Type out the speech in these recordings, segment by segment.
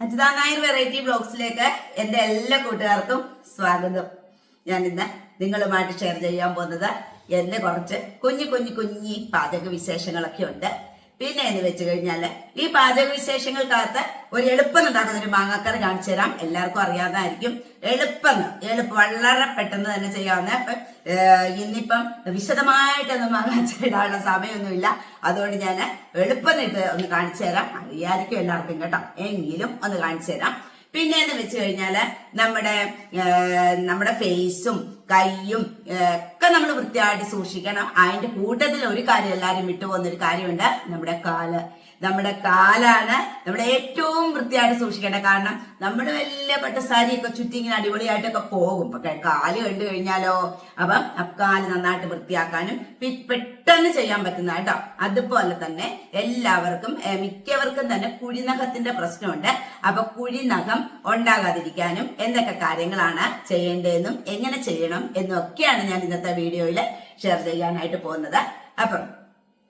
Ajitha Nair variety ബ്ലോഗ്സിലേക്ക് എന്റെ എല്ലാ കൂട്ടുകാർക്കും സ്വാഗതം. ഞാൻ ഇന്ന് നിങ്ങളുമായിട്ട് ഷെയർ ചെയ്യാൻ പോകുന്നത് എന്റെ കുറച്ച് കുഞ്ഞു കുഞ്ഞു കുഞ്ഞി പാചക വിശേഷങ്ങളൊക്കെ ഉണ്ട്. പിന്നെ എന്ന് വെച്ച് കഴിഞ്ഞാൽ ഈ പാചക വിശേഷങ്ങൾക്കകത്ത് ഒരു എളുപ്പം ഉണ്ടാക്കുന്ന ഒരു മാങ്ങാക്കറി കാണിച്ചു തരാം. എല്ലാവർക്കും അറിയാതായിരിക്കും എളുപ്പം എളുപ്പം വളരെ പെട്ടെന്ന് തന്നെ ചെയ്യാവുന്ന. ഇന്നിപ്പം വിശദമായിട്ടൊന്നും മാങ്ങാച്ചിടാനുള്ള സമയമൊന്നുമില്ല. അതുകൊണ്ട് ഞാൻ എളുപ്പം ഇട്ട് ഒന്ന് കാണിച്ചു തരാം. അറിയായിരിക്കും എല്ലാവർക്കും കേട്ടോ. എങ്കിലും ഒന്ന് കാണിച്ചു തരാം. പിന്നെ എന്ന് വെച്ച് കഴിഞ്ഞാൽ നമ്മുടെ നമ്മുടെ ഫേസും കൈയും ഒക്കെ നമ്മൾ വൃത്തിയായിട്ട് സൂക്ഷിക്കണം. അതിന്റെ കൂട്ടത്തിൽ ഒരു കാര്യം എല്ലാവരും വിട്ടുപോകുന്ന ഒരു കാര്യമുണ്ട്. നമ്മുടെ കാൽ. നമ്മുടെ കാലാണ് നമ്മുടെ ഏറ്റവും വൃത്തിയായിട്ട് സൂക്ഷിക്കേണ്ട കാരണം നമ്മൾ വലിയ പട്ടുസാരിയൊക്കെ ചുറ്റി ഇങ്ങനെ അടിപൊളിയായിട്ടൊക്കെ പോകും. പക്ഷെ കാൽ കണ്ടു കഴിഞ്ഞാലോ? അപ്പം കാൽ നന്നായിട്ട് വൃത്തിയാക്കാനും പെട്ടെന്ന് ചെയ്യാൻ പറ്റുന്ന കേട്ടോ. അതുപോലെ തന്നെ എല്ലാവർക്കും മിക്കവർക്കും തന്നെ കുഴിനഖത്തിന്റെ പ്രശ്നമുണ്ട്. അപ്പൊ കുഴിനഖം ഉണ്ടാകാതിരിക്കാനും എന്തൊക്കെ കാര്യങ്ങളാണ് ചെയ്യേണ്ടതെന്നും എങ്ങനെ ചെയ്യണം എന്നും ഒക്കെയാണ് ഞാൻ ഇന്നത്തെ വീഡിയോയിൽ ഷെയർ ചെയ്യാനായിട്ട് പോകുന്നത്. അപ്പം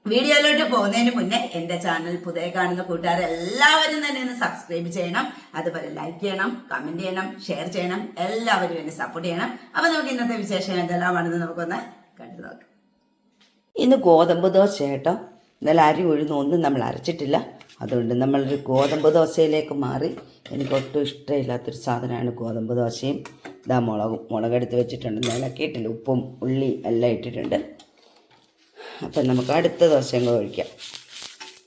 വീഡിയോയിലോട്ട് പോകുന്നതിന് മുന്നേ എന്റെ ചാനൽ പുതിയ കാണുന്ന കൂട്ടുകാർ എല്ലാവരും തന്നെ ഒന്ന് സബ്സ്ക്രൈബ് ചെയ്യണം. അതുപോലെ ലൈക്ക് ചെയ്യണം കമന്റ് ചെയ്യണം ഷെയർ ചെയ്യണം. എല്ലാവരും എന്നെ സപ്പോർട്ട് ചെയ്യണം. അപ്പൊ നമുക്ക് ഇന്നത്തെ വിശേഷം എന്തെല്ലാമാണെന്ന് നമുക്കൊന്ന് കണ്ടു നോക്കാം. ഇന്ന് ഗോതമ്പ് ദോശ കേട്ടോ. ഇന്നലെ അരി ഉഴുന്ന് നമ്മൾ അരച്ചിട്ടില്ല. അതുകൊണ്ട് നമ്മളൊരു ഗോതമ്പ് ദോശയിലേക്ക് മാറി എനിക്ക് ഒട്ടും ഇഷ്ടമില്ലാത്തൊരു സാധനമാണ് ഗോതമ്പ് ദോശയും. ഇതാ മുളകും മുളകെടുത്ത് വെച്ചിട്ടുണ്ട്. ഇളക്കിയിട്ടില്ല ഉപ്പും ഉള്ളി എല്ലാം ഇട്ടിട്ടുണ്ട്. അപ്പം നമുക്ക് അടുത്ത ദോശയും കൂടെ ഒഴിക്കാം.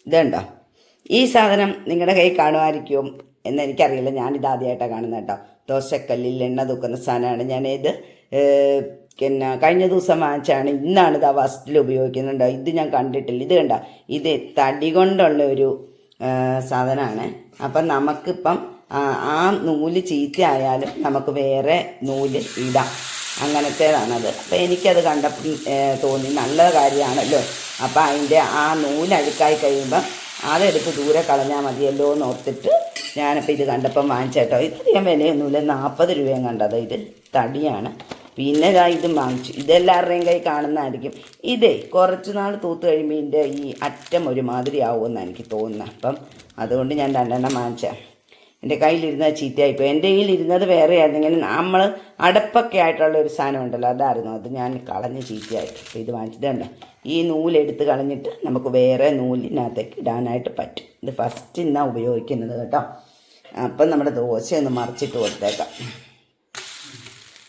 ഇതുണ്ടോ? ഈ സാധനം നിങ്ങളുടെ കൈ കാണുമായിരിക്കും എന്നെനിക്കറിയില്ല. ഞാനിത് ആദ്യമായിട്ടാണ് കാണുന്നത് കേട്ടോ. ദോശക്കല്ലിൽ എണ്ണ തൂക്കുന്ന സാധനമാണ്. ഞാനിത് പിന്നെ കഴിഞ്ഞ ദിവസം വാങ്ങിച്ചാണ് ഇന്നാണ് ഇത് ആ വസ്റ്റിൽ ഉപയോഗിക്കുന്നുണ്ട്. ഇത് ഞാൻ കണ്ടിട്ടില്ല. ഇത് കണ്ട? ഇത് തടി കൊണ്ടുള്ള ഒരു സാധനമാണ് അപ്പം നമുക്കിപ്പം ആ നൂൽ ചീത്തയായാലും നമുക്ക് വേറെ നൂൽ ഇടാം. അങ്ങനത്തേതാണത്. അപ്പം എനിക്കത് കണ്ടപ്പം തോന്നി നല്ല കാര്യമാണല്ലോ. അപ്പം അതിന്റെ ആ നൂൽ അഴുക്കായി കഴിയുമ്പം അതെടുത്ത് ദൂരെ കളഞ്ഞാൽ മതിയല്ലോ എന്ന് ഓർത്തിട്ട് ഞാനിപ്പോൾ ഇത് കണ്ടപ്പം വാങ്ങിച്ചേട്ടോ. ഇത്രയും വിലയൊന്നുമില്ല. നാൽപ്പത് രൂപയും കണ്ടത് ഇത്. തടിയാണ്. പിന്നെ ഇതാ വാങ്ങിച്ചു. ഇതെല്ലാവരുടെയും കൈ കാണുന്നതായിരിക്കും. ഇതേ കുറച്ച് നാൾ തൂത്ത് കഴിയുമ്പോൾ ഇതിന്റെ ഈ അറ്റം ഒരുമാതിരി ആവുമെന്ന് എനിക്ക് തോന്നുന്നത് അപ്പം അതുകൊണ്ട് ഞാൻ രണ്ടെണ്ണം വാങ്ങിച്ചേ എന്റെ കയ്യിലിരുന്നത് ചീത്തയായിപ്പോയി. എന്റെ കയ്യിലിരുന്നത് വേറെ ആയിരുന്നെങ്കിൽ നമ്മൾ അടപ്പൊക്കെ ആയിട്ടുള്ള ഒരു സാധനം ഉണ്ടല്ലോ അതായിരുന്നു. അത് ഞാൻ കളഞ്ഞ് ചീത്തയായി. അപ്പോൾ ഇത് വാങ്ങിച്ചിട്ടുണ്ട് ഈ നൂലെടുത്ത് കളഞ്ഞിട്ട് നമുക്ക് വേറെ നൂലിനകത്തേക്ക് ഇടാനായിട്ട് പറ്റും. ഇത് ഫസ്റ്റ് ഇന്നാണ് ഉപയോഗിക്കുന്നത് കേട്ടോ. അപ്പം നമ്മുടെ ദോശയൊന്ന് മറിച്ചിട്ട് കൊടുത്തേക്കാം.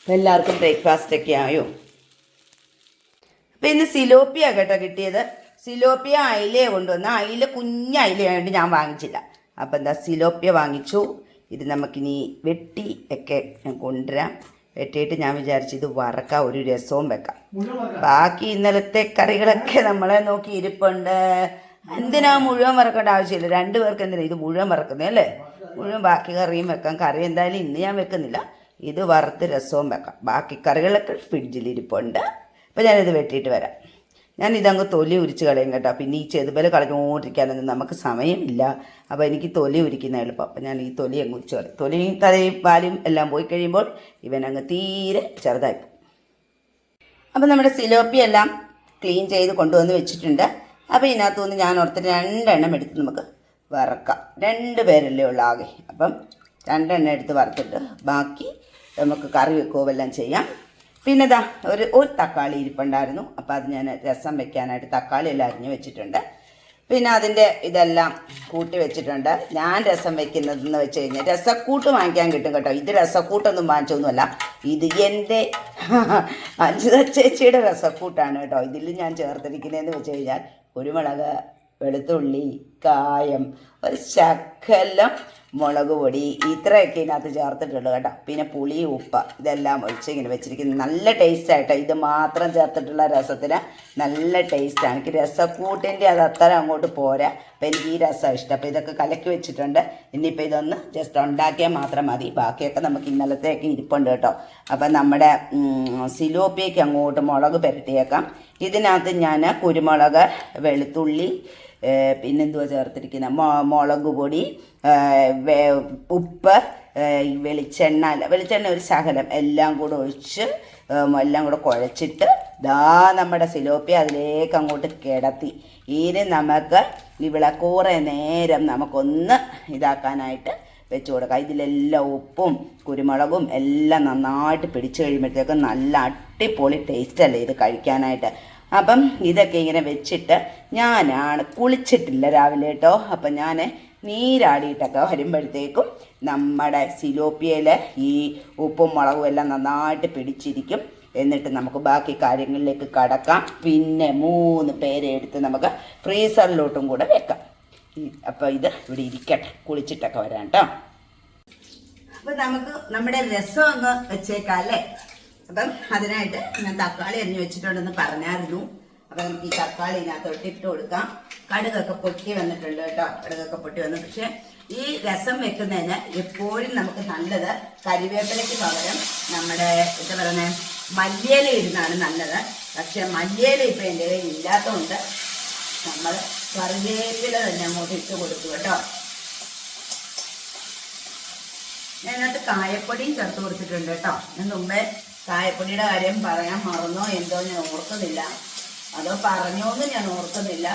അപ്പം എല്ലാവർക്കും ബ്രേക്ക്ഫാസ്റ്റ് ഒക്കെ ആയോ? അപ്പം ഇന്ന് സിലോപ്പിയ കേട്ടോ കിട്ടിയത്. സിലോപ്പിയ അയിലയെ കൊണ്ടുവന്ന. അയില കുഞ്ഞ അയിലയായിട്ട് ഞാൻ വാങ്ങിച്ചില്ല. അപ്പം എന്താ സിലോപ്പിയ വാങ്ങിച്ചു. ഇത് നമുക്കിനി വെട്ടി ഒക്കെ ഞാൻ കൊണ്ടുവരാം. വെട്ടിയിട്ട് ഞാൻ വിചാരിച്ചു ഇത് വറക്കാം ഒരു രസവും വെക്കാം. ബാക്കി ഇന്നലത്തെ കറികളൊക്കെ നമ്മളെ നോക്കി ഇരിപ്പുണ്ട്. എന്തിനാ മുഴുവൻ വറക്കേണ്ട ആവശ്യമില്ല. രണ്ടു പേർക്ക് എന്തിനാ ഇത് മുഴുവൻ വറക്കുന്നത് അല്ലേ? മുഴുവൻ ബാക്കി കറിയും വെക്കാം. കറി എന്തായാലും ഇന്ന് ഞാൻ വെക്കുന്നില്ല. ഇത് വറുത്ത് രസവും വെക്കാം. ബാക്കി കറികളൊക്കെ ഫ്രിഡ്ജിൽ ഇരിപ്പുണ്ട് അപ്പോൾ ഞാനിത് വെട്ടിയിട്ട് വരാം. ഞാൻ ഇതങ്ങ് തൊലി ഉരിച്ച് കളയും കേട്ടോ. പിന്നെ ഈ ചെതുപോലെ കളഞ്ഞുകൊണ്ടിരിക്കാനൊന്നും നമുക്ക് സമയമില്ല. അപ്പോൾ എനിക്ക് തൊലി ഉരിക്കുന്ന എളുപ്പം. അപ്പം ഞാൻ ഈ തൊലി അങ്ങ് ഉരിച്ച് കളയും. തൊലിയും തലയും പാലും എല്ലാം പോയി കഴിയുമ്പോൾ ഇവൻ അങ്ങ് തീരെ ചെറുതായി അപ്പം നമ്മുടെ സിലോപ്പി എല്ലാം ക്ലീൻ ചെയ്ത് കൊണ്ടുവന്ന് വെച്ചിട്ടുണ്ട്. അപ്പോൾ ഇതിനകത്തുനിന്ന് ഞാൻ ഓർത്ത് രണ്ടെണ്ണം എടുത്ത് നമുക്ക് വറക്കാം. രണ്ട് പേരല്ലേ ഉള്ളൂ ആകെ. അപ്പം രണ്ടെണ്ണം എടുത്ത് വറുത്തിട്ട് ബാക്കി നമുക്ക് കറി വെക്കുകയോ എല്ലാം ചെയ്യാം. പിന്നെ ഇതാ ഒരു ഒരു തക്കാളി ഇരിപ്പുണ്ടായിരുന്നു. അപ്പോൾ അത് ഞാൻ രസം വെക്കാനായിട്ട് തക്കാളി എല്ലാം അരിഞ്ഞ് വെച്ചിട്ടുണ്ട്. പിന്നെ അതിന്റെ ഇതെല്ലാം കൂട്ടി വെച്ചിട്ടുണ്ട്. ഞാൻ രസം വെക്കുന്നതെന്ന് വെച്ച് കഴിഞ്ഞാൽ രസക്കൂട്ട് വാങ്ങിക്കാൻ കിട്ടും കേട്ടോ. ഇത് രസക്കൂട്ടൊന്നും വാങ്ങിച്ചൊന്നുമല്ല. ഇത് എന്റെ അഞ്ചുത ചേച്ചിയുടെ രസക്കൂട്ടാണ് കേട്ടോ. ഇതിൽ ഞാൻ ചേർത്തിരിക്കുന്നതെന്ന് വെച്ച് കഴിഞ്ഞാൽ കുരുമുളക് വെളുത്തുള്ളി കായം ഒരു ശകലം മുളക് പൊടി ഇത്രയൊക്കെ ഇതിനകത്ത് ചേർത്തിട്ടുള്ളൂ കേട്ടോ. പിന്നെ പുളി ഉപ്പ് ഇതെല്ലാം ഒഴിച്ച് ഇങ്ങനെ വെച്ചിരിക്കുന്നത് നല്ല ടേസ്റ്റ് ആയിട്ടോ ഇത് മാത്രം ചേർത്തിട്ടുള്ള രസത്തിന് നല്ല ടേസ്റ്റാണ് എനിക്ക് രസക്കൂട്ടിന്റെ അത് അത്ര അങ്ങോട്ട് പോരാ. അപ്പം എനിക്ക് ഈ രസം ഇഷ്ടം. അപ്പോൾ ഇതൊക്കെ കലക്കി വെച്ചിട്ടുണ്ട്. ഇനിയിപ്പോൾ ഇതൊന്ന് ജസ്റ്റ് ഉണ്ടാക്കിയാൽ മാത്രം മതി. ബാക്കിയൊക്കെ നമുക്ക് ഇന്നലത്തേക്ക് ഇരിപ്പുണ്ട് കേട്ടോ. അപ്പം നമ്മുടെ സിലോപ്പിയയ്ക്ക് അങ്ങോട്ട് മുളക് പുരട്ടിയേക്കാം. ഇതിനകത്ത് ഞാൻ കുരുമുളക് വെളുത്തുള്ളി പിന്നെന്തുവാ ചേർത്തിരിക്കുന്നത് മോ മുളക് പൊടി ഉപ്പ് വെളിച്ചെണ്ണ അല്ല വെളിച്ചെണ്ണ ഒരു ശകലം എല്ലാം കൂടെ ഒഴിച്ച് എല്ലാം കൂടെ കുഴച്ചിട്ട് ദാ നമ്മുടെ സിലോപ്പി അതിലേക്ക് അങ്ങോട്ട് കിടത്തി. ഇനി നമുക്ക് ഈ വിളക്കൂറെ നേരം നമുക്കൊന്ന് ഇതാക്കാനായിട്ട് വെച്ച് കൊടുക്കാം. ഇതിലെല്ലാം ഉപ്പും കുരുമുളകും എല്ലാം നന്നായിട്ട് പിടിച്ചു കഴിയുമ്പോഴത്തേക്കും നല്ല അടിപൊളി ടേസ്റ്റ് അല്ലേ ഇത് കഴിക്കാനായിട്ട്. അപ്പം ഇതൊക്കെ ഇങ്ങനെ വെച്ചിട്ട് ഞാനാണ് കുളിച്ചിട്ടില്ല രാവിലെ കേട്ടോ. അപ്പം ഞാൻ നീരാടിയിട്ടൊക്കെ വരുമ്പോഴത്തേക്കും നമ്മുടെ സിലോപ്പിയയിൽ ഈ ഉപ്പും മുളകും എല്ലാം നന്നായിട്ട് പിടിച്ചിരിക്കും. എന്നിട്ട് നമുക്ക് ബാക്കി കാര്യങ്ങളിലേക്ക് കടക്കാം. പിന്നെ മൂന്ന് പേരെ എടുത്ത് നമുക്ക് ഫ്രീസറിലോട്ടും കൂടെ വെക്കാം. അപ്പോൾ ഇത് ഇവിടെ ഇരിക്കട്ടെ. കുളിച്ചിട്ടൊക്കെ വരാം കേട്ടോ. അപ്പോൾ നമുക്ക് നമ്മുടെ രസം അങ്ങ് വെച്ചേക്കാം അല്ലേ? അപ്പം അതിനായിട്ട് ഞാൻ തക്കാളി അരിഞ്ഞു വെച്ചിട്ടുണ്ടെന്ന് പറഞ്ഞായിരുന്നു. അപ്പം നമുക്ക് ഈ തക്കാളി ഇതിനകത്തോട്ട് ഇട്ട് കൊടുക്കാം. കടുകൊക്കെ പൊട്ടി വന്നിട്ടുണ്ട് കേട്ടോ. കടുകൊക്കെ പൊട്ടി വന്നു. പക്ഷെ ഈ രസം വെക്കുന്നതിന് എപ്പോഴും നമുക്ക് നല്ലത് കരിവേപ്പിലയ്ക്ക് പകരം നമ്മുടെ എന്താ പറയുന്നത് മല്ലിയില ഇടുന്നതാണ് നല്ലത്. പക്ഷെ മല്ലിയില ഇപ്പം എന്റെ കയ്യിൽ ഇല്ലാത്തതുകൊണ്ട് നമ്മൾ കറിവേപ്പില തന്നെ അങ്ങോട്ട് ഇട്ട് കൊടുക്കും കേട്ടോ. ഞാൻ കായപ്പൊടിയും ചേർത്ത് കൊടുത്തിട്ടുണ്ട് കേട്ടോ. ഞാൻ മുമ്പേ കായപ്പൊടിയുടെ കാര്യം പറയാൻ മറന്നോ? എന്തോ ഞാൻ ഓർക്കുന്നില്ല. അതോ പറഞ്ഞോന്ന് ഞാൻ ഓർക്കുന്നില്ല.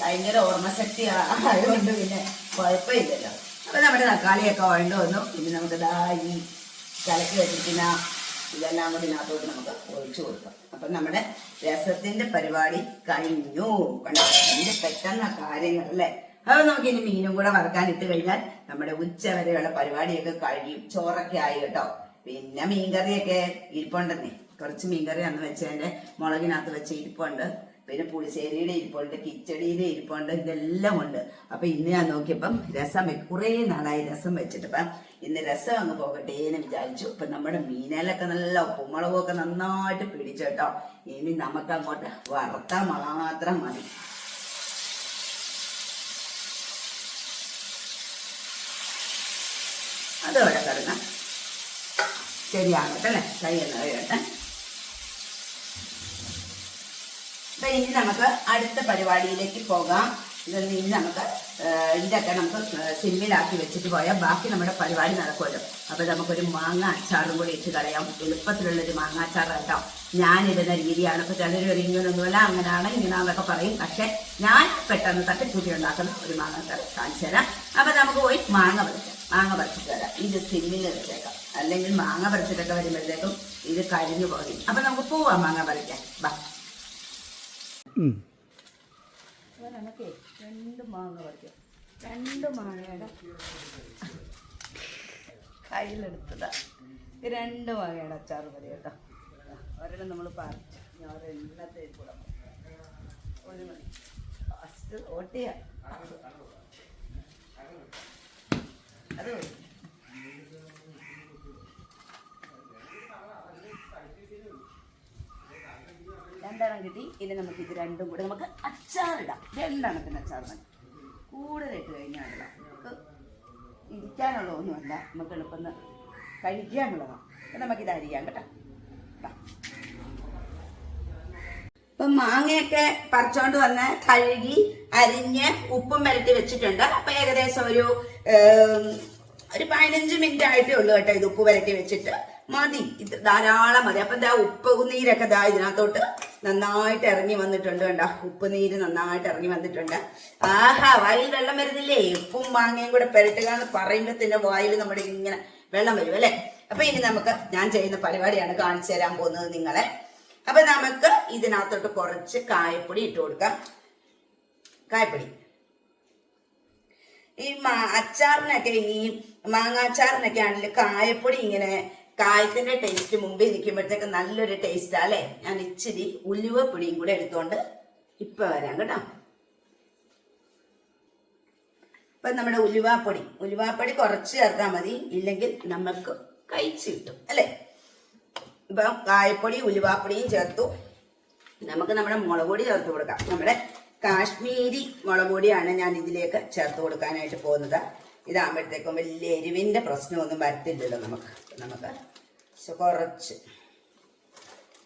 ഭയങ്കര ഓർമ്മശക്തി ആയതുകൊണ്ട് പിന്നെ കുഴപ്പമില്ലല്ലോ. അപ്പം നമ്മുടെ തക്കാളിയൊക്കെ വേണ്ടി വന്നു. പിന്നെ നമുക്ക് ദാ ഈ കലക്കി വെച്ചിരിക്കുന്ന ഇതെല്ലാം കൂടി ഇതിനകത്തോട്ട് നമുക്ക് ഒഴിച്ചു കൊടുക്കാം. അപ്പം നമ്മുടെ രസത്തിന്റെ പരിപാടി കഴിഞ്ഞു. കണ്ടോ? പെട്ടെന്ന കാര്യങ്ങൾ അല്ലേ? അപ്പോൾ നമുക്ക് ഇനി മീനും കൂടെ വറുക്കാൻ ഇട്ട് കഴിഞ്ഞാൽ നമ്മുടെ ഉച്ച വരെയുള്ള പരിപാടിയൊക്കെ കഴിയും. ചോറൊക്കെ ആയി കേട്ടോ. പിന്നെ മീൻകറിയൊക്കെ ഇരിപ്പുണ്ടെന്നേ. കുറച്ച് മീൻകറി അന്ന് വെച്ചതിന്റെ മുളകിനകത്ത് വെച്ച് ഇരിപ്പുണ്ട്. പിന്നെ പുളിശ്ശേരിയുടെ ഇരിപ്പുണ്ട് കിച്ചടിയുടെ ഇരിപ്പുണ്ട് ഇതെല്ലാം ഉണ്ട്. അപ്പൊ ഇന്ന് ഞാൻ നോക്കിയപ്പം രസം കുറേ നാളായി രസം വെച്ചിട്ട്. അപ്പം ഇന്ന് രസം അങ്ങ് പോകട്ടെ എന്ന് വിചാരിച്ചു. ഇപ്പൊ നമ്മുടെ മീനയിലൊക്കെ നല്ല ഉപ്പുമുളകും നന്നായിട്ട് പിടിച്ചു കേട്ടോ. ഇനി നമുക്ക് അങ്ങോട്ട് വറുത്താൽ മാത്രം മതി. അതോടെ കിടന്ന്. ശരിയാകട്ടെ അല്ലേ? ഫ്രൈ എന്ന് കഴിയട്ടെ അപ്പൊ ഇനി നമുക്ക് അടുത്ത പരിപാടിയിലേക്ക് പോകാം. ഇതൊന്ന് ഇനി നമുക്ക് ഇതൊക്കെ നമുക്ക് സിമ്മിലാക്കി വെച്ചിട്ട് പോയാൽ ബാക്കി നമ്മുടെ പരിപാടി നടക്കുമല്ലോ. അപ്പൊ നമുക്കൊരു മാങ്ങ അച്ചാറും കൂടി ഇട്ട് കളയാം. എളുപ്പത്തിലുള്ളൊരു മാങ്ങ അച്ചാർ കേട്ടോ. ഞാനിടുന്ന രീതിയാണ്. ഇപ്പൊ ചിലർ ഒരു ഇങ്ങനൊന്നുമല്ല അങ്ങനെയാണ് ഇങ്ങനെയാണെന്നൊക്കെ പറയും. പക്ഷെ ഞാൻ പെട്ടെന്ന് തട്ടിക്കൂട്ടി ഉണ്ടാക്കുന്ന ഒരു മാങ്ങ അച്ചാർ കാണിച്ചു തരാം. അപ്പൊ നമുക്ക് പോയി മാങ്ങ പറിക്കാം. മാങ്ങ പറിച്ചിട്ട് തരാം ഇത് സിമ്മിൽ വെച്ചേക്കാം. അല്ലെങ്കിൽ മാങ്ങ പറിച്ചിട്ടൊക്കെ വരുമ്പോഴത്തേക്കും ഇത് കരിഞ്ഞു പോകും അപ്പൊ നമുക്ക് പോവാം മാങ്ങ പറിക്കാൻ. ബാ നമുക്ക് രണ്ട് മാങ്ങ പറിക്കാം. രണ്ട് മാങ്ങയുടെ കയ്യിലെടുത്തതാ. ഈ രണ്ട് മാങ്ങയുടെ അച്ചാർ മതി കേട്ടോ. ഒരെണ്ണം നമ്മൾ പറിച്ചു. ഞാൻ ഒരെണ്ണത്തെ കൂടെ ഒരു മണി. ഫസ്റ്റ് ഓട്ടിയ. അത്. രണ്ടെണ്ണം കിട്ടി. ഇനി നമുക്ക് ഇത് രണ്ടും കൂടെ നമുക്ക് അച്ചാറിടാം. രണ്ടെണ്ണത്തിന് അച്ചാർ മതി കൂടുതലിട്ട് കഴിഞ്ഞാൽ നമുക്ക് ഇരിക്കാനുള്ള ഒന്നുമല്ല. നമുക്ക് എളുപ്പം കഴിക്കാനുള്ളതാണ്. അപ്പം നമുക്കിത് അരിയാം കേട്ടോ. ഇപ്പം മാങ്ങയൊക്കെ പറിച്ചോണ്ട് വന്ന് കഴുകി അരിഞ്ഞ് ഉപ്പും വരട്ടി വെച്ചിട്ടുണ്ട്. അപ്പൊ ഏകദേശം ഒരു ഒരു പതിനഞ്ച് മിനിറ്റ് ആയിട്ടേ ഉള്ളൂ കേട്ടോ ഇത് ഉപ്പ് വരട്ടി വെച്ചിട്ട്. മതി. ഇത് ധാരാളം മതി. അപ്പൊ ദാ ഉപ്പ് നീരൊക്കെ ദാ ഇതിനകത്തോട്ട് നന്നായിട്ട് ഇറങ്ങി വന്നിട്ടുണ്ട് കണ്ടോ? ഉപ്പ് നീര് നന്നായിട്ട് ഇറങ്ങി വന്നിട്ടുണ്ട്. ആഹാ വായിൽ വെള്ളം വരുന്നില്ലേ? ഉപ്പും മാങ്ങയും കൂടെ പെരട്ടുക എന്ന് പറയുമ്പോ തന്നെ വായിൽ നമ്മുടെ ഇങ്ങനെ വെള്ളം വരും അല്ലേ? അപ്പൊ ഇനി നമുക്ക് ഞാൻ ചെയ്യുന്ന പരിപാടിയാണ് കാണിച്ചു തരാൻ പോകുന്നത് നിങ്ങളെ. അപ്പൊ നമുക്ക് ഇതിനകത്തോട്ട് കുറച്ച് കായപ്പൊടി ഇട്ട് കൊടുക്കാം. കായപ്പൊടി. ഈ മാ അച്ചാറിനൊക്കെ ഈ മാങ്ങാച്ചാറിനൊക്കെ ആണെങ്കിൽ കായപ്പൊടി ഇങ്ങനെ കായത്തിന്റെ ടേസ്റ്റ് മുമ്പിൽ നിൽക്കുമ്പോഴത്തേക്ക് നല്ലൊരു ടേസ്റ്റാ അല്ലേ? ഞാൻ ഇച്ചിരി ഉലുവ പൊടിയും കൂടെ എടുത്തോണ്ട് ഇപ്പൊ വരാം കേട്ടോ. ഇപ്പൊ നമ്മുടെ ഉലുവാപ്പൊടി ഉലുവാപ്പൊടി കുറച്ച് ചേർത്താൽ മതി. ഇല്ലെങ്കിൽ നമുക്ക് കഴിച്ച് കിട്ടും അല്ലേ? ഇപ്പം കായപ്പൊടി ഉലുവാപ്പൊടിയും ചേർത്തു. നമുക്ക് നമ്മുടെ മുളക് പൊടി ചേർത്ത് കൊടുക്കാം. നമ്മുടെ കാശ്മീരി മുളക് പൊടിയാണ് ഞാൻ ഇതിലേക്ക് ചേർത്ത് കൊടുക്കാനായിട്ട് പോകുന്നത്. ഇതാകുമ്പോഴത്തേക്കും വലിയ എരിവിന്റെ പ്രശ്നമൊന്നും വരത്തില്ലല്ലോ നമുക്ക്. നമുക്ക് കുറച്ച്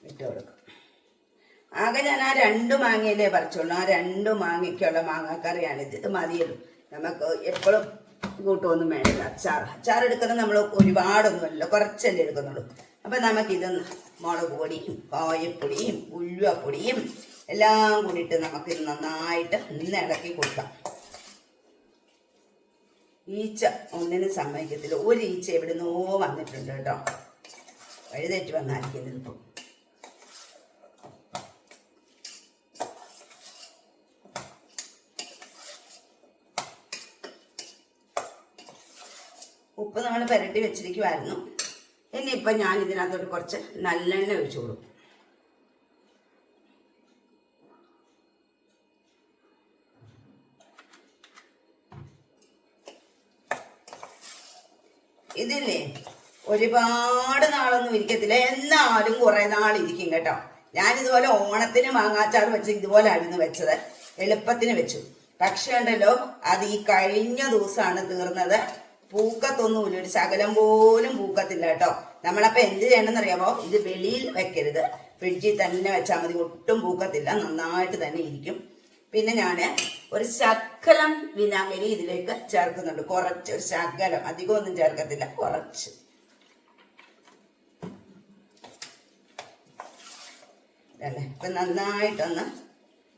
ഇട്ട് കൊടുക്കും. ആകെ ഞാൻ ആ രണ്ട് മാങ്ങയിലേ പറിച്ചുള്ളൂ. ആ രണ്ട് മാങ്ങയ്ക്കുള്ള മാങ്ങാക്കറിയാണ് ഇത്. മതിയല്ലോ. നമുക്ക് എപ്പോഴും കൂട്ടമൊന്നും വേണ്ട. അച്ചാർ അച്ചാർ എടുക്കുന്നത് നമ്മൾ ഒരുപാടൊന്നുമല്ല കുറച്ചല്ലേ എടുക്കുന്നുള്ളൂ. അപ്പം നമുക്കിത് മുളക് പൊടിയും കായപ്പൊടിയും ഉഴുവപ്പൊടിയും എല്ലാം കൂടിയിട്ട് നമുക്കിത് നന്നായിട്ട് ഒന്ന് ഇളക്കി കൊടുക്കാം. ഈച്ച ഒന്നിനും സമ്മതിക്കത്തില്ല. ഒരു ഈച്ച എവിടുന്നോ വന്നിട്ടുണ്ട് കേട്ടോ. വഴുതേറ്റ് വന്നായിരിക്കും ഇപ്പം. ഉപ്പ് നമ്മൾ പുരട്ടി വെച്ചിരിക്കുമായിരുന്നു ഇനിയിപ്പം ഞാൻ ഇതിനകത്തോട്ട് കുറച്ച് നല്ലെണ്ണ ഒഴിച്ചു കൊടുക്കും. ഒരുപാട് നാളൊന്നും ഇരിക്കത്തില്ല. എന്നാലും കുറെ നാൾ ഇരിക്കും കേട്ടോ. ഞാൻ ഇതുപോലെ ഓണത്തിന് മാങ്ങാച്ചാർ വെച്ച് ഇതുപോലെ ആയിരുന്നു വെച്ചത്. എളുപ്പത്തിന് വെച്ചു. പക്ഷേ ഉണ്ടല്ലോ അത് ഈ കഴിഞ്ഞ ദിവസമാണ് തീർന്നത്. പൂക്കത്തൊന്നുമില്ല ഒരു ശകലം പോലും പൂക്കത്തില്ല കേട്ടോ. നമ്മളപ്പോ എന്ത് ചെയ്യണമെന്ന് അറിയാമോ ഇത് വെളിയിൽ വെക്കരുത്. ഫ്രിഡ്ജിൽ തന്നെ വെച്ചാൽ മതി. ഒട്ടും പൂക്കത്തില്ല. നന്നായിട്ട് തന്നെ ഇരിക്കും. പിന്നെ ഞാൻ ഒരു ശകലം വിനാഗിരി ഇതിലേക്ക് ചേർക്കുന്നുണ്ട്. കുറച്ച് ഒരു ശകലം. അധികമൊന്നും ചേർക്കത്തില്ല. കുറച്ച്. അല്ലേ? ഇപ്പൊ നന്നായിട്ടൊന്ന്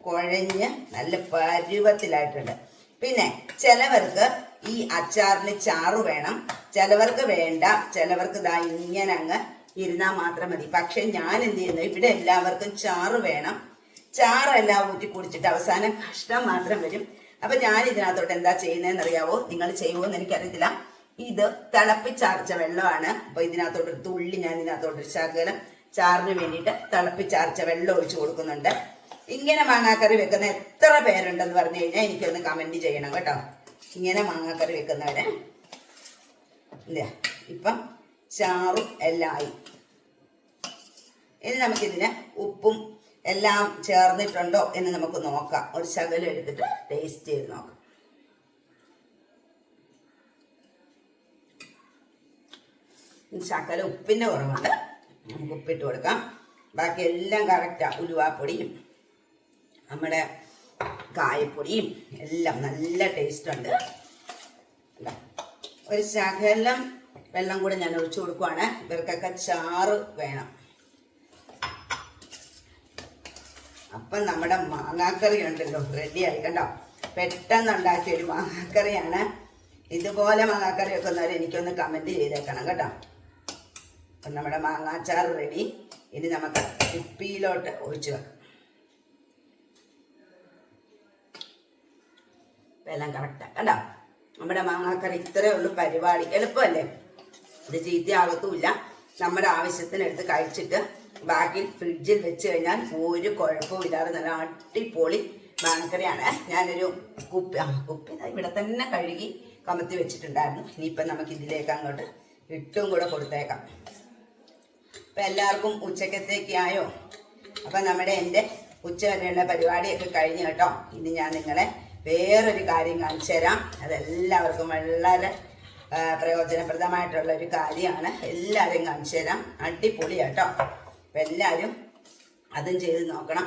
കുഴഞ്ഞ് നല്ല പരുവത്തിലായിട്ടുണ്ട്. പിന്നെ ചിലവർക്ക് ഈ അച്ചാറിന് ചാറ് വേണം ചിലവർക്ക് വേണ്ട ചിലവർക്ക് ദാ ഇങ്ങനെ അങ്ങ് ഇരുന്നാൽ മാത്രം മതി. പക്ഷെ ഞാൻ എന്ത് ചെയ്യുന്നു? ഇവിടെ എല്ലാവർക്കും ചാറ് വേണം. ചാറെല്ലാം ഊറ്റി കുടിച്ചിട്ട് അവസാനം കഷ്ടം മാത്രം വരും. അപ്പൊ ഞാൻ ഇതിനകത്തോട്ട് എന്താ ചെയ്യുന്നതെന്ന് അറിയാവോ നിങ്ങൾ ചെയ്യുമോ എന്ന് എനിക്കറിയത്തില്ല. ഇത് തിളപ്പിച്ചാർച്ച വെള്ളമാണ്. അപ്പൊ ഇതിനകത്തോട്ട് തുള്ളി ഞാൻ ഇതിനകത്തോട്ട് ശകലം ചാറിന് വേണ്ടിയിട്ട് തിളപ്പിച്ചാർച്ച വെള്ളം ഒഴിച്ചു കൊടുക്കുന്നുണ്ട്. ഇങ്ങനെ മാങ്ങാക്കറി വെക്കുന്ന എത്ര പേരുണ്ടെന്ന് പറഞ്ഞു കഴിഞ്ഞാൽ എനിക്കൊന്ന് കമന്റ് ചെയ്യണം കേട്ടോ. ഇങ്ങനെ മാങ്ങാക്കറി വെക്കുന്നവരെ. ഇല്ല ഇപ്പം ചാറും എല്ലാം ആയി. ഇനി നമുക്കിതിന് ഉപ്പും എല്ലാം ചേർന്നിട്ടുണ്ടോ എന്ന് നമുക്ക് നോക്കാം. ഒരു ശകലം എടുത്തിട്ട് ടേസ്റ്റ് ചെയ്ത് നോക്കാം. ശകലം ഉപ്പിന്റെ കുറവുണ്ട്. നമുക്ക് ഉപ്പിട്ട് കൊടുക്കാം. ബാക്കി എല്ലാം കറക്റ്റാണ് ഉലുവാപ്പൊടിയും നമ്മുടെ കായപ്പൊടിയും എല്ലാം നല്ല ടേസ്റ്റ് ഉണ്ട്. ഒരു ശകലം വെള്ളം കൂടെ ഞാൻ ഒഴിച്ചു കൊടുക്കുവാണ്. ഇവർക്കൊക്കെ ചാറ് വേണം. അപ്പം നമ്മുടെ മാങ്ങാക്കറി ഉണ്ടല്ലോ. റെഡി ആയി. കണ്ടോ? പെട്ടെന്ന് ഉണ്ടാക്കിയ ഒരു മാങ്ങാക്കറിയാണ്. ഇതുപോലെ മാങ്ങാക്കറി വെക്കുന്നവർ എനിക്കൊന്ന് കമന്റ് ചെയ്തേക്കണം. കേട്ടോ അപ്പം നമ്മുടെ മാങ്ങാച്ചാർ റെഡി ഇനി നമുക്ക് കുപ്പിയിലോട്ട് ഒഴിച്ചു വെക്കാം. എല്ലാം കറക്റ്റാണ് കണ്ടോ? നമ്മുടെ മാങ്ങാക്കറി ഇത്രയേ ഉള്ളൂ പരിപാടി. എളുപ്പമല്ലേ? ഇത് ചീത്തയാകത്തുമില്ല. നമ്മുടെ ആവശ്യത്തിന് എടുത്ത് കഴിച്ചിട്ട് ബാക്കി ഫ്രിഡ്ജിൽ വെച്ച് കഴിഞ്ഞാൽ ഒരു കുഴപ്പമില്ലാതെ നല്ല അടിപൊളി മാങ്ങക്കറിയാണ്. ഞാനൊരു കുപ്പി ആ കുപ്പി ഇവിടെ തന്നെ കഴുകി കമത്തി വെച്ചിട്ടുണ്ടായിരുന്നു. ഇനിയിപ്പം നമുക്ക് ഇതിലേക്ക് അങ്ങോട്ട് ഇട്ടും കൂടെ കൊടുത്തേക്കാം. അപ്പം എല്ലാവർക്കും ഉച്ചക്കത്തേക്ക് ആയോ അപ്പം നമ്മുടെ എന്റെ ഉച്ച വരെയുള്ള പരിപാടിയൊക്കെ കഴിഞ്ഞ് കേട്ടോ. ഇനി ഞാൻ നിങ്ങളെ വേറൊരു കാര്യം കാണിച്ചു തരാം. അതെല്ലാവർക്കും വളരെ പ്രയോജനപ്രദമായിട്ടുള്ള ഒരു കാര്യമാണ്. എല്ലാവരും കാണിച്ചു തരാം. അടിപൊളി കേട്ടോ. അപ്പം എല്ലാവരും അതും ചെയ്ത് നോക്കണം.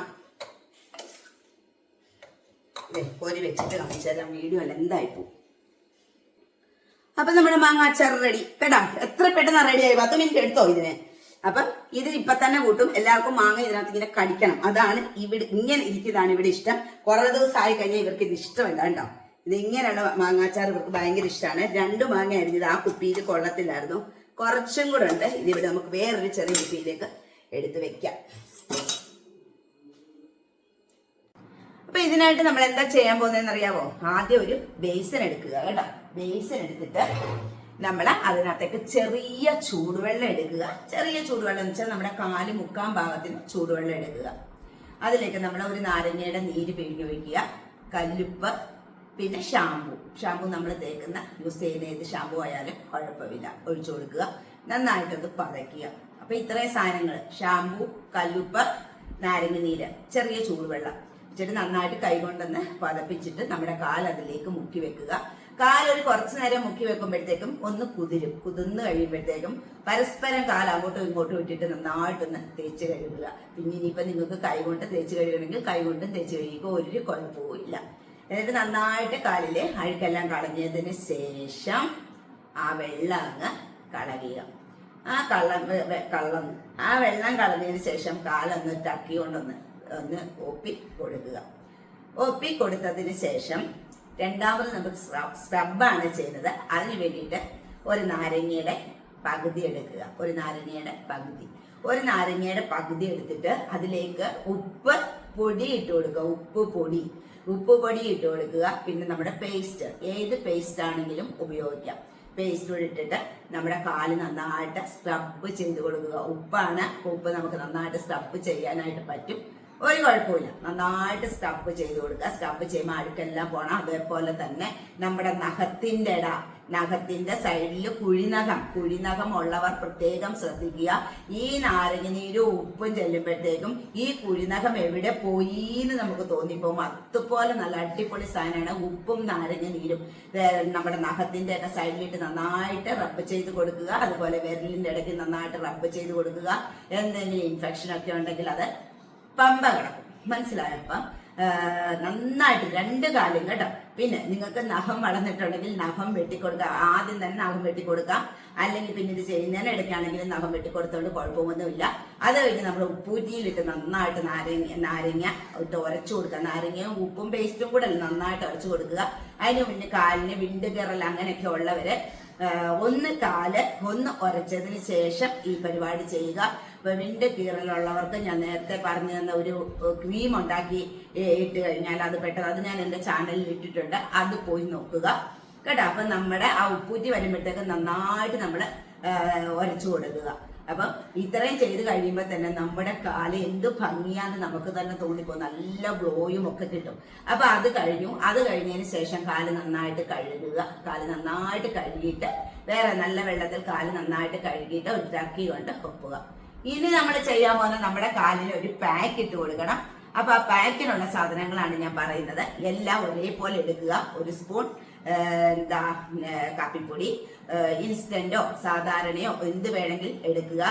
കോരി വെച്ചിട്ട് കാണിച്ചു തരാം. വീഡിയോ അല്ല എന്തായി പോകും അപ്പൊ നമ്മുടെ മാങ്ങ അച്ചാർ റെഡി കേട്ടോ. എത്ര പെട്ടെന്ന് റെഡിയായി പത്ത് മിനിറ്റ് എടുത്തോ ഇതിന്? അപ്പൊ ഇത് ഇപ്പൊ തന്നെ കൂട്ടും. എല്ലാവർക്കും മാങ്ങ ഇതിനകത്ത് ഇങ്ങനെ കടിക്കണം. അതാണ് ഇവിടെ ഇങ്ങനെ ഇരിക്കുന്നതാണ് ഇവിടെ ഇഷ്ടം. കുറെ ദിവസം ആയി കഴിഞ്ഞാൽ ഇവർക്ക് ഇത് ഇഷ്ടമല്ല കേട്ടോ. ഇത് ഇങ്ങനെയുള്ള മാങ്ങാച്ചാർ ഇവർക്ക് ഭയങ്കര ഇഷ്ടമാണ്. രണ്ട് മാങ്ങ അരിഞ്ഞത് ആ കുപ്പിയിൽ കൊള്ളത്തില്ലായിരുന്നു. കുറച്ചും കൂടെ ഉണ്ട്. ഇതിവിടെ നമുക്ക് വേറൊരു ചെറിയ കുപ്പിയിലേക്ക് എടുത്തു വെക്കാം. അപ്പൊ ഇതിനായിട്ട് നമ്മൾ എന്താ ചെയ്യാൻ പോകുന്നതെന്ന് അറിയാവോ? ആദ്യം ഒരു ബേസൻ എടുക്കുക കേട്ടോ. ബേസൻ എടുത്തിട്ട് നമ്മൾ അതിനകത്തേക്ക് ചെറിയ ചൂടുവെള്ളം എടുക്കുക. ചെറിയ ചൂടുവെള്ളം എന്ന് വെച്ചാൽ നമ്മുടെ കാൽ മുക്കാൻ ഭാഗത്തിന് ചൂടുവെള്ളം എടുക്കുക. അതിലേക്ക് നമ്മൾ ഒരു നാരങ്ങയുടെ നീര് പിഴിഞ്ഞൊഴിക്കുക കല്ലുപ്പ് പിന്നെ ഷാമ്പു ഷാമ്പു നമ്മൾ തേക്കുന്ന യൂസ് ചെയ്യുന്ന ഏത് ഷാമ്പു ആയാലും കുഴപ്പമില്ല. ഒഴിച്ചു കൊടുക്കുക. നന്നായിട്ടത് പതയ്ക്കുക. അപ്പൊ ഇത്രയും സാധനങ്ങൾ ഷാമ്പു കല്ലുപ്പ് നാരങ്ങ നീര്. ചെറിയ ചൂടുവെള്ളം. വെച്ചിട്ട് നന്നായിട്ട് കൈകൊണ്ടൊന്ന് പതപ്പിച്ചിട്ട് നമ്മുടെ കാൽ അതിലേക്ക് മുക്കി വെക്കുക. കാൽ ഒരു കുറച്ചു നേരം മുക്കി വെക്കുമ്പോഴത്തേക്കും ഒന്ന് കുതിരും. കുതിർന്ന് കഴിയുമ്പോഴത്തേക്കും പരസ്പരം കാൽ അങ്ങോട്ടും ഇങ്ങോട്ടും ഇട്ടിട്ട് നന്നായിട്ടൊന്ന് തേച്ച് കഴുകുക. പിന്നെ ഇനിയിപ്പോൾ നിങ്ങൾക്ക് കൈകൊണ്ട് തേച്ച് കഴുകണമെങ്കിൽ കൈകൊണ്ടും തേച്ച് കഴുകുക ഒരു കുഴപ്പവും ഇല്ല. എന്നിട്ട് നന്നായിട്ട് കാലിലെ അഴുക്കെല്ലാം കളഞ്ഞതിന് ശേഷം ആ വെള്ളം അങ്ങ് കളയുക. ആ കള്ളം കള്ളം ആ വെള്ളം കളഞ്ഞതിന് ശേഷം കാലൊന്ന് ടക്കി കൊണ്ടൊന്ന് ഒന്ന് ഒപ്പി കൊടുക്കുക. ഒപ്പി കൊടുത്തതിന് ശേഷം രണ്ടാമത് നമുക്ക് സ്ക്രബാണ് ചെയ്യുന്നത്. അതിന് വേണ്ടിയിട്ട് ഒരു നാരങ്ങയുടെ പകുതി എടുക്കുക. ഒരു നാരങ്ങയുടെ പകുതി. ഒരു നാരങ്ങയുടെ പകുതി എടുത്തിട്ട് അതിലേക്ക് ഉപ്പ് പൊടി ഇട്ട് കൊടുക്കുക. ഉപ്പ് പൊടി. ഉപ്പ് പൊടി ഇട്ട് കൊടുക്കുക. പിന്നെ നമ്മുടെ പേസ്റ്റ് ഏത് പേസ്റ്റ് ആണെങ്കിലും ഉപയോഗിക്കാം. പേസ്റ്റ് ഇട്ടിട്ട് നമ്മുടെ കാൽ നന്നായിട്ട് സ്ക്രബ് ചെയ്ത് കൊടുക്കുക. ഉപ്പാണ് ഉപ്പ് നമുക്ക് നന്നായിട്ട് സ്ക്രബ് ചെയ്യാനായിട്ട് പറ്റും. ഒരു കുഴപ്പമില്ല നന്നായിട്ട് സ്റ്റഫ് ചെയ്ത് കൊടുക്കുക. സ്റ്റഫ് ചെയ്യുമ്പോൾ അഴുക്കെല്ലാം പോണം. അതേപോലെ തന്നെ നമ്മുടെ നഖത്തിന്റെ ഇട നഖത്തിന്റെ സൈഡിൽ കുഴിനഖം. കുഴിനഖം ഉള്ളവർ പ്രത്യേകം ശ്രദ്ധിക്കുക. ഈ നാരങ്ങനീരും ഉപ്പും ചെല്ലുമ്പോഴത്തേക്കും ഈ കുഴിനഖം എവിടെ പോയി എന്ന് നമുക്ക് തോന്നിപ്പോകും. അതുപോലെ നല്ല അടിപൊളി സാധനമാണ് ഉപ്പും നാരങ്ങനീരും. നമ്മുടെ നഖത്തിന്റെ ഒക്കെ സൈഡിലിട്ട് നന്നായിട്ട് റബ്ബ് ചെയ്ത് കൊടുക്കുക. അതുപോലെ വിരലിന്റെ ഇടയ്ക്ക് നന്നായിട്ട് റബ്ബ് ചെയ്ത് കൊടുക്കുക. എന്തെങ്കിലും ഇൻഫെക്ഷൻ ഒക്കെ ഉണ്ടെങ്കിൽ അത് പമ്പ കിടക്കും. മനസ്സിലായോ അപ്പം ആ, നന്നായിട്ട് രണ്ട് കാലും കേട്ടോ. പിന്നെ നിങ്ങൾക്ക് നഖം വളർന്നിട്ടുണ്ടെങ്കിൽ നഖം വെട്ടിക്കൊടുക്കുക ആദ്യം തന്നെ നഖം വെട്ടിക്കൊടുക്കാം. അല്ലെങ്കിൽ പിന്നെ ഇത് ചെയ്യുന്നതിന് ഇടയ്ക്കാണെങ്കിൽ നഖം വെട്ടിക്കൊടുത്തോണ്ട് കുഴപ്പമൊന്നുമില്ല. അത് കഴിഞ്ഞ് നമ്മൾ ഉപ്പൂറ്റിയിലിട്ട് നന്നായിട്ട് നാരങ്ങ നാരങ്ങ ഇട്ട് ഉരച്ചു കൊടുക്കുക നാരങ്ങയും ഉപ്പും പേസ്റ്റും കൂടെ നന്നായിട്ട് ഉരച്ചു കൊടുക്കുക. അതിന് മുന്നേ കാലിന് വിണ്ട് കയറൽ അങ്ങനെയൊക്കെ ഉള്ളവര് ഒന്ന് കാൽ ഒന്ന് ഉരച്ചതിന് ശേഷം ഈ പരിപാടി ചെയ്യുക. വിണ്ട് കീറലുള്ളവർക്ക് ഞാൻ നേരത്തെ പറഞ്ഞു തന്ന ഒരു ക്രീം ഉണ്ടാക്കി ഇട്ട് കഴിഞ്ഞാൽ അത് പെട്ടെന്ന് അത് ഞാൻ എന്റെ ചാനലിൽ ഇട്ടിട്ടുണ്ട്. അത് പോയി നോക്കുക. കേട്ടോ? അപ്പൊ നമ്മുടെ ആ ഉപ്പൂറ്റി വരുമ്പോഴത്തേക്ക് നന്നായിട്ട് നമ്മൾ ഉരച്ചു കൊടുക്കുക. അപ്പം ഇത്രയും ചെയ്ത് കഴിയുമ്പോൾ തന്നെ നമ്മുടെ കാൽ എന്ത് ഭംഗിയാന്ന് നമുക്ക് തന്നെ തോന്നിപ്പോ നല്ല ഗ്ലോയും ഒക്കെ കിട്ടും. അപ്പൊ അത് കഴിഞ്ഞു. അത് കഴിഞ്ഞതിന് ശേഷം കാൽ നന്നായിട്ട് കഴുകുക. കാൽ നന്നായിട്ട് കഴുകിയിട്ട് വേറെ നല്ല വെള്ളത്തിൽ കാൽ നന്നായിട്ട് കഴുകിയിട്ട് ഒരു ടക്കി കൊണ്ട് ഒപ്പുക ഇനി നമ്മൾ ചെയ്യാൻ പോകുന്നത് നമ്മുടെ കാലിന് ഒരു പാക്ക് ഇട്ട് കൊടുക്കണം. അപ്പൊ ആ പാക്കിനുള്ള സാധനങ്ങളാണ് ഞാൻ പറയുന്നത്. എല്ലാം ഒരേപോലെ എടുക്കുക. ഒരു സ്പൂൺ എന്താ കാപ്പിപ്പൊടി ഇൻസ്റ്റന്റോ സാധാരണയോ എന്ത് വേണമെങ്കിൽ എടുക്കുക.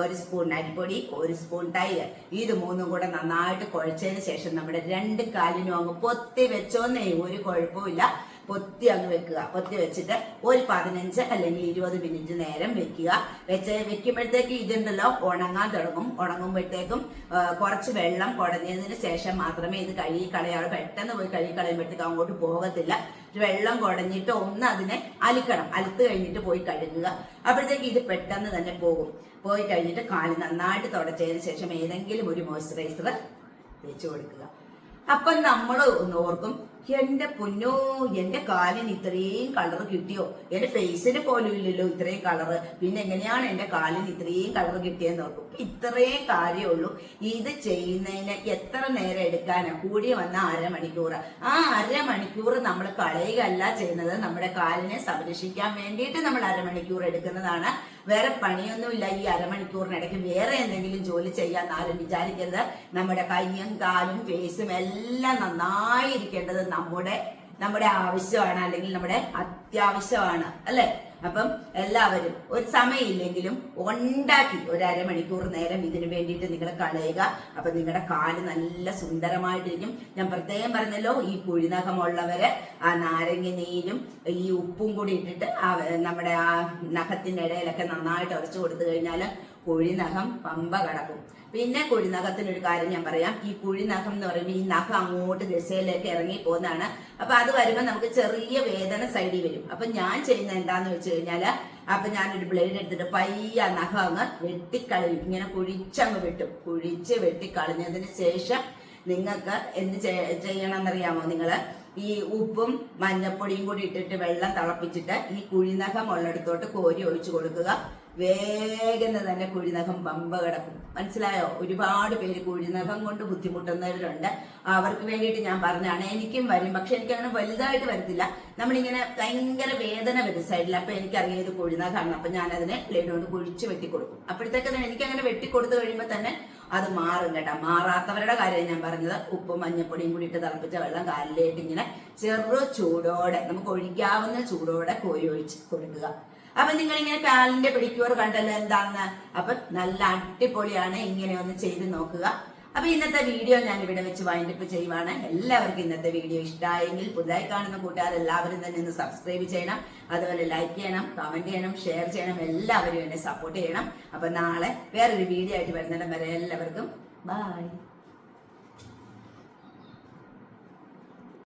ഒരു സ്പൂൺ അരിപ്പൊടി ഒരു സ്പൂൺ തൈര്. ഇത് മൂന്നും കൂടെ നന്നായിട്ട് കുഴച്ചതിന് ശേഷം നമ്മുടെ രണ്ട് കാലിനും അങ്ങ് പൊത്തി വെച്ചോന്നേ ഒരു കുഴപ്പമില്ല പൊത്തി അങ്ങ് വെക്കുക. പൊത്തി വെച്ചിട്ട് ഒരു പതിനഞ്ച് അല്ലെങ്കിൽ ഇരുപത് മിനിറ്റ് നേരം വെക്കുക. വെച്ച് വെക്കുമ്പോഴത്തേക്ക് ഇതുണ്ടല്ലോ ഉണങ്ങാൻ തുടങ്ങും. ഉണങ്ങുമ്പോഴത്തേക്കും കുറച്ച് വെള്ളം കുടഞ്ഞതിന് ശേഷം മാത്രമേ ഇത് കഴുകി കളയാറ് പെട്ടെന്ന് പോയി കഴുകി കളയുമ്പോഴത്തേക്ക് അങ്ങോട്ട് പോകത്തില്ല. വെള്ളം കുടഞ്ഞിട്ട് ഒന്ന് അതിനെ അലിക്കണം. അലുത്ത് കഴിഞ്ഞിട്ട് പോയി കഴുകുക. അപ്പോഴത്തേക്ക് ഇത് പെട്ടെന്ന് തന്നെ പോകും. പോയി കഴിഞ്ഞിട്ട് കാൽ നന്നായിട്ട് തുടച്ചതിന് ശേഷം ഏതെങ്കിലും ഒരു മോയ്സ്ചറൈസർ തേച്ച് കൊടുക്കുക. അപ്പം നമ്മൾ ഒന്ന് ഓർക്കും എന്റെ പൊന്നോ എന്റെ കാലിന് ഇത്രയും കളർ കിട്ടിയോ? എന്റെ ഫേസിന് പോലും ഇല്ലല്ലോ ഇത്രയും കളർ പിന്നെ എങ്ങനെയാണ് എന്റെ കാലിന് ഇത്രയും കളർ കിട്ടിയെന്ന് ഓർക്കും ഇത്രയും കാര്യമുള്ളൂ. ഇത് ചെയ്യുന്നതിന് എത്ര നേരം എടുക്കാനാ? കൂടി വന്ന അരമണിക്കൂർ. ആ അരമണിക്കൂർ നമ്മൾ കളയുകയല്ല ചെയ്യുന്നത്. നമ്മുടെ കാലിനെ സംരക്ഷിക്കാൻ വേണ്ടിയിട്ട് നമ്മൾ അരമണിക്കൂർ എടുക്കുന്നതാണ്. വേറെ പണിയൊന്നുമില്ല ഈ അരമണിക്കൂറിനിടയ്ക്ക്. വേറെ എന്തെങ്കിലും ജോലി ചെയ്യാൻ ആരും വിചാരിക്കരുത്. നമ്മുടെ കയ്യും കാലും ഫേസും എല്ലാം നന്നായി ഇരിക്കേണ്ടത് നമ്മുടെ നമ്മുടെ ആവശ്യമാണ് അല്ലെങ്കിൽ നമ്മുടെ അത്യാവശ്യമാണ് അല്ലെ? അപ്പം എല്ലാവരും ഒരു സമയമില്ലെങ്കിലും ഉണ്ടാക്കി ഒരു അരമണിക്കൂർ നേരം ഇതിനു വേണ്ടിയിട്ട് നിങ്ങൾ കളയുക. അപ്പൊ നിങ്ങളുടെ കാൽ നല്ല സുന്ദരമായിട്ടിരിക്കും. ഞാൻ പ്രത്യേകം പറഞ്ഞല്ലോ ഈ കുഴിനഖമുള്ളവര് ആ നാരങ്ങ നീരും ഈ ഉപ്പും കൂടി ഇട്ടിട്ട് ആ നമ്മുടെ ആ നഖത്തിന്റെ ഇടയിലൊക്കെ നന്നായിട്ട് ഉറച്ചു കൊടുത്തു കഴിഞ്ഞാൽ കുഴിനഖം പമ്പ കടക്കും. പിന്നെ കുഴിനഖത്തിന് ഒരു കാര്യം ഞാൻ പറയാം. ഈ കുഴിനഖം എന്ന് പറയുമ്പോൾ ഈ നഖം അങ്ങോട്ട് ദിശയിലേക്ക് ഇറങ്ങി പോകുന്നതാണ്. അപ്പൊ അത് വരുമ്പോൾ നമുക്ക് ചെറിയ വേദന സൈഡിൽ വരും. അപ്പൊ ഞാൻ ചെയ്യുന്ന എന്താന്ന് വെച്ച് കഴിഞ്ഞാൽ അപ്പൊ ഞാനൊരു ബ്ലേഡ് എടുത്തിട്ട് പയ്യ നഖം അങ്ങ് വെട്ടിക്കളയും. ഇങ്ങനെ കുഴിച്ചങ്ങ് വെട്ടും. കുഴിച്ച് വെട്ടിക്കളഞ്ഞതിന് ശേഷം നിങ്ങൾക്ക് എന്ത് ചെയ്യണം ചെയ്യണമെന്നറിയാമോ നിങ്ങൾ? ഈ ഉപ്പും മഞ്ഞപ്പൊടിയും കൂടി ഇട്ടിട്ട് വെള്ളം തിളപ്പിച്ചിട്ട് ഈ കുഴിനഖം ഉള്ളിടത്തോട്ട് കോരി ഒഴിച്ചു കൊടുക്കുക. വേഗം തന്നെ കുഴിനഖം പമ്പ കിടക്കും. മനസ്സിലായോ? ഒരുപാട് പേര് കുഴിനഖം കൊണ്ട് ബുദ്ധിമുട്ടുന്നവരുണ്ട്. അവർക്ക് വേണ്ടിയിട്ട് ഞാൻ പറഞ്ഞാണ്. എനിക്കും വരും. പക്ഷെ എനിക്ക് അങ്ങനെ വലുതായിട്ട് വരത്തില്ല. നമ്മളിങ്ങനെ ഭയങ്കര വേദന വരും സൈഡിൽ അപ്പൊ എനിക്കറിയാം ഇത് കുഴിനഖാണ്. അപ്പൊ ഞാൻ അതിനെ ബ്ലേഡ് കൊണ്ട് കുഴിച്ച് വെട്ടിക്കൊടുക്കും അപ്പോഴത്തേക്ക് തന്നെ എനിക്ക് അങ്ങനെ വെട്ടിക്കൊടുത്തു കഴിയുമ്പോൾ തന്നെ അത് മാറും കേട്ടോ. മാറാത്തവരുടെ കാര്യം ഞാൻ പറഞ്ഞത്. ഉപ്പും മഞ്ഞപ്പൊടിയും കൂടി ഇട്ട് തിളപ്പിച്ച വെള്ളം കാലിലേക്ക് ഇങ്ങനെ ചെറു ചൂടോടെ നമുക്ക് ഒഴിക്കാവുന്ന ചൂടോടെ കോരി ഒഴിച്ച് കൊടുക്കുക. അപ്പൊ നിങ്ങൾ ഇങ്ങനെ കാലിന്റെ പിടിക്കൂർ കണ്ടല്ലോ എന്താന്ന്? അപ്പൊ നല്ല അടിപൊളിയാണ് ഇങ്ങനെ ഒന്ന് ചെയ്ത് നോക്കുക. അപ്പൊ ഇന്നത്തെ വീഡിയോ ഞാൻ ഇവിടെ വെച്ച് വൈൻഡപ്പ് ചെയ്യുവാണ്. എല്ലാവർക്കും ഇന്നത്തെ വീഡിയോ ഇഷ്ടമായെങ്കിൽ പുതുതായി കാണുന്ന കൂട്ടുകാർ എല്ലാവരും തന്നെ ഒന്ന് സബ്സ്ക്രൈബ് ചെയ്യണം. അതുപോലെ ലൈക്ക് ചെയ്യണം കമന്റ് ചെയ്യണം ഷെയർ ചെയ്യണം. എല്ലാവരും എന്നെ സപ്പോർട്ട് ചെയ്യണം. അപ്പൊ നാളെ വേറൊരു വീഡിയോ ആയിട്ട് വരുന്നിടം വരെ എല്ലാവർക്കും ബൈ